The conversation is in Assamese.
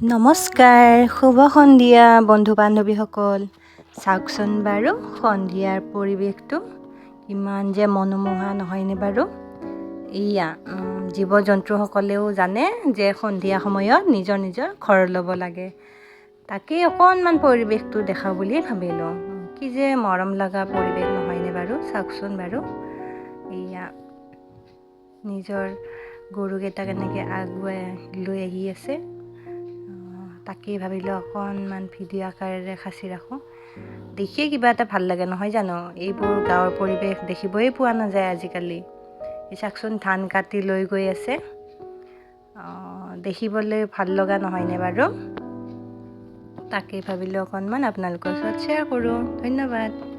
নমস্কাৰ শুভ সন্ধিয়া বন্ধু বান্ধৱীসকল। চাওকচোন বাৰু সন্ধিয়াৰ পৰিৱেশটো কিমান যে মনোমোহা নহয়নে বাৰু? উম, জীৱ জন্তুসকলেও জানে যে সন্ধিয়া সময়ত নিজৰ নিজৰ ঘৰ ল'ব লাগে। তাকেই অকণমান পৰিৱেশটো দেখাওঁ বুলি ভাবিলোঁ। কি যে মৰম লগা পৰিৱেশ নহয়নে বাৰু? চাওকচোন বাৰু। এইয়া নিজৰ গৰুকেইটাক এনেকৈ আগুৱাই লৈ আহি আছে। তাকেই ভাবিলোঁ, অকণমান ভিডিঅ' আকাৰেৰে সাঁচি ৰাখোঁ। দেখিয়ে কিবা এটা ভালো লাগে, নহয় জানো? এইবোৰ গাঁৱৰ পৰিৱেশ দেখিবই পোৱা নাযায় আজিকালি। চাওকচোন ধান কাটি লৈ গৈ আছে। দেখিবলৈ ভালো লগা নহয়নে বাৰু? তাকেই ভাবিলোঁ অকণমান আপোনালোকৰ ওচৰত শ্বেয়াৰ কৰোঁ। ধন্যবাদ।